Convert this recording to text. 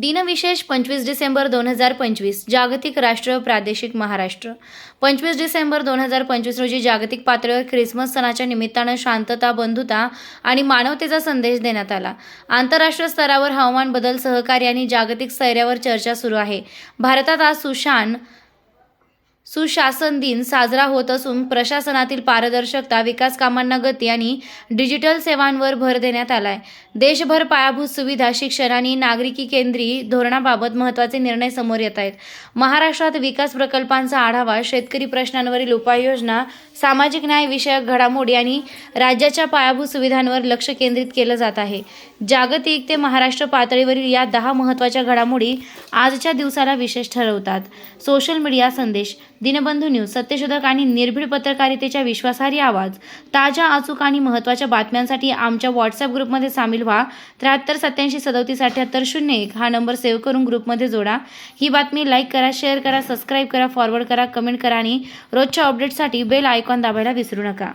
दिनविशेष पंचवीस डिसेंबर दोन हजार पंचवीस जागतिक राष्ट्र प्रादेशिक महाराष्ट्र. पंचवीस डिसेंबर दोन हजार पंचवीस रोजी जागतिक पातळीवर ख्रिसमस सणाच्या निमित्तानं शांतता बंधुता आणि मानवतेचा संदेश देण्यात आला. आंतरराष्ट्रीय स्तरावर हवामान बदल सहकार्य आणि जागतिक स्तरावर चर्चा सुरू आहे. भारतात आज सुशान सुशासन दिन साजरा होत असून प्रशासनातील पारदर्शकता विकास कामांना गती आणि डिजिटल सेवांवर भर देण्यात आलाय. देशभर पायाभूत सुविधा शिक्षण आणि नागरिकी केंद्री धोरणाबाबत महत्त्वाचे निर्णय समोर येत आहेत. महाराष्ट्रात विकास प्रकल्पांचा आढावा शेतकरी प्रश्नांवरील उपाययोजना सामाजिक न्याय विषयक घडामोडी आणि राज्याच्या पायाभूत सुविधांवर लक्ष केंद्रित केलं जात आहे. जागतिक ते महाराष्ट्र पातळीवरील या दहा महत्त्वाच्या घडामोडी आजच्या दिवसाला विशेष ठरवतात. सोशल मीडिया संदेश दिनबंधू न्यूज सत्यशोधक आणि निर्भीड पत्रकारितेच्या विश्वासार्ह आवाज ताज्या अचूक आणि महत्त्वाच्या बातम्यांसाठी आमच्या व्हॉट्सअप ग्रुपमध्ये सामील व्हा. त्र्याहत्तर सत्याऐंशी सदोतीस अठ्याहत्तर शून्य एक हा नंबर सेव्ह करून ग्रुपमध्ये जोडा. ही बातमी लाईक करा शेअर करा सबस्क्राईब करा फॉरवर्ड करा कमेंट करा आणि रोजच्या अपडेटसाठी बेल आयकॉन दाबायला विसरू नका.